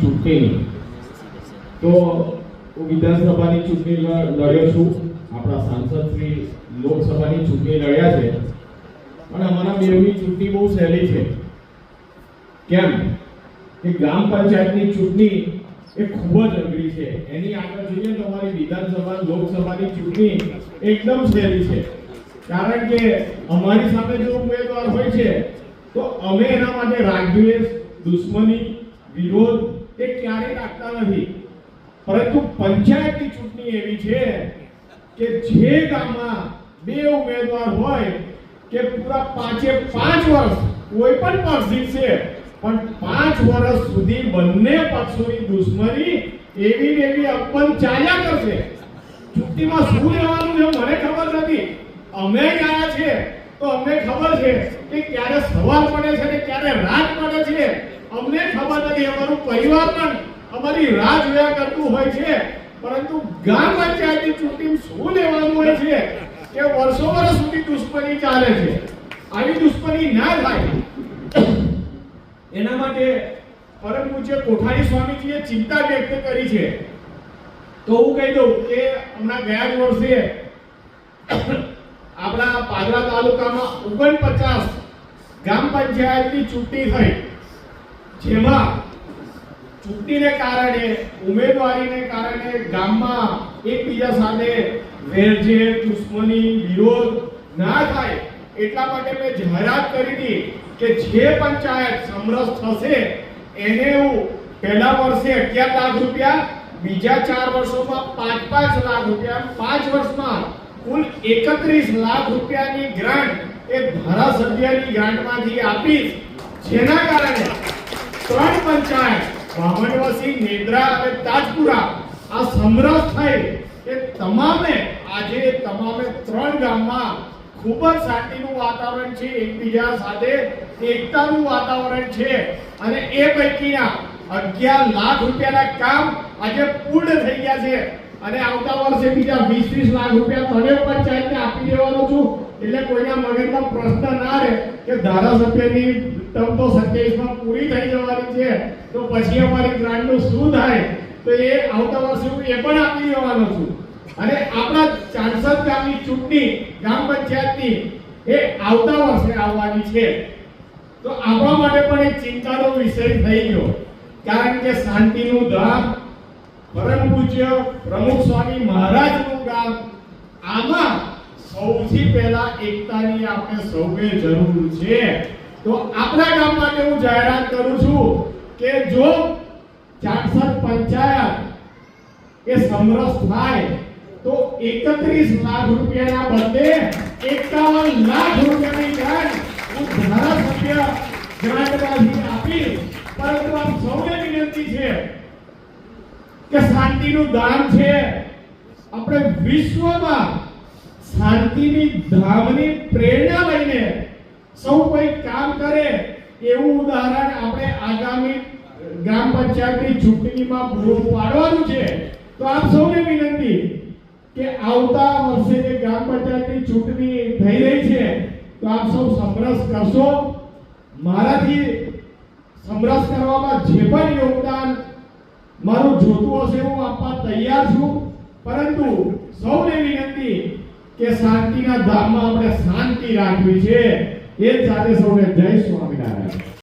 ચૂંટણી. તો હું વિધાનસભાની ચૂંટણી લડ્યો છું. આપણા સાંસદ શ્રી લોકસભાની ચૂંટણી લડ્યા છે. અને અમારા બેવની ચૂંટણી બહુ સહેલી છે. કેમ? કે ગ્રામ પંચાયતની ચૂંટણી એ ખૂબ જ અઘરી છે. એની આગળ જોઈએ તો અમારી વિધાનસભા, લોકસભાની ચૂંટણી એકદમ સહેલી છે. કારણ કે અમારી સામે જો ઉમેદવાર હોય છે, તો અમે એના માટે રાગદ્વેષ, દુશ્મની, વિરોધ એ ક્યારેય રાખતા નથી. પરંતુ પંચાયતની ચૂંટણી એવી છે કે જે ગામમાં બે ઉમેદવાર હોય, કે પૂરા પાંચે પાંચ વર્ષ કોઈ પણ પક્ષ જીતશે, પણ પાંચ વર્ષ સુધી બંને પક્ષોની દુશ્મની એવી ને એવી અપન ચાલ્યા કરશે. ચૂંટણીમાં શું લેવાનું છે મને ખબર નથી. અમે ગયા છે તો અમને ખબર છે કે ક્યારે સવાર પડે છે ને ક્યારે રાત પડે છે. અમને ખબર નથી, અમારું પરિવાર પણ અમારી રાહ જોયા કરતું હોય છે, પરંતુ ગામ પંચાયતની ચૂંટણી શું લેવાનું હોય છે કે વર્ષો વર્ષ સુધી દુશ્મની ચાલે છે. આવી દુશ્મની ના થાય. એના માટે પરમ પૂજ્ય કોઠારી સ્વામીજીએ ચિંતા વ્યક્ત કરી છે. તો હું કહી દઉં કે હમણાં ગયા જ વર્ષે આપણા પાદરા તાલુકામાં ઓગણપચાસ ગ્રામ પંચાયતની ચૂંટણી થઈ. જેમાં ચૂંટણીને કારણે, ઉમેદવારીને કારણે ગામમાં એકબીજા સાથે વેરઝેર દુશ્મની વિરોધ ના થાય એટલા માટે મેં જાહેરાત કરી હતી કે જે પંચાયત સમરસ થશે, એને હું પહેલા વર્ષે અગિયાર લાખ રૂપિયા, બીજા ચાર વર્ષોમાં પાંચ પાંચ લાખ રૂપિયા, પાંચ વર્ષમાં કુલ એકત્રીસ લાખ રૂપિયાની ગ્રાન્ટ એ ધારાસભ્યની ગ્રાન્ટમાંથી આપીશ. જેના કારણે ત્રણ પંચાયત બામણવસી નેદ્રા અને તાજપુરા. આ સમરસ થઈ એ તમામે, આજે તમામે ત્રણ ગામમાં ખૂબ જ શાંતિનું વાતાવરણ છે, એકબીજા સાથે એકતાનું વાતાવરણ છે. અને એ પૈકીના અગિયાર લાખ રૂપિયાના કામ આજે પૂર્ણ થઈ ગયા છે. અને આવતા વર્ષે બીજા વીસ વીસ લાખ રૂપિયા તને પંચાયતને આપી દેવાનો છું એટલે કોઈના મગજમાં પ્રશ્ન ના રહે કે ધારાસભ્યની ટર્મ તો સત્યાવીસમાં પૂરી થઈ જવાની છે, તો પછી અમારી ગ્રાન્ટનું શું થાય? તો એ આવતા વર્ષે હું એ પણ આપી દેવાનો છું. અને આપણા ચાંસદ ગામની ચૂંટણી, ગ્રામ પંચાયતની, એ આવતા વર્ષે આવવાની છે. તો આપણા માટે પણ એક ચિંતાનો વિષય થઈ ગયો. કારણ કે શાંતિનું ધામ પરમ પૂજ્ય પ્રમુખ સ્વામી મહારાજનું ગામ, આમાં સૌથી પહેલા એકતાની આપણે સૌએ જરૂર છે. તો આપણા ગામ માટે હું જાહેરાત કરું છું કે જો ચારસઠ પંચાયત એ સમરસ થાય, તો એકત્રીસ લાખ રૂપિયાના બદલે એકાવન લાખ રૂપિયાની ગ્રાન્ટ હું ધારાસભ્ય ગ્રાન્ટમાંથી આપીશ. પરંતુ આપ સૌને વિનંતી છે કે શાંતિનું દાન છે. આપણે વિશ્વમાં શાંતિની ધામની પ્રેરણા લઈને સૌ કોઈ કામ કરે એવું ઉદાહરણ આપણે આગામી ગ્રામ પંચાયતની ચૂંટણીમાં પૂરું પાડવાનું છે. તો આપ સૌને વિનંતી કે આવતા વર્ષે જે ગ્રામ પંચાયતની ચૂંટણી થઈ રહી છે, તો આપ સૌ સમરસ કરશો. મારાથી સમરસ કરવામાં જે પણ યોગદાન મારું જોતું હશે હું આપવા તૈયાર છું. પરંતુ સૌને વિનંતી કે શાંતિના ધામમાં આપણે શાંતિ રાખવી છે. એ સાથે સૌને જય સ્વામિનારાયણ.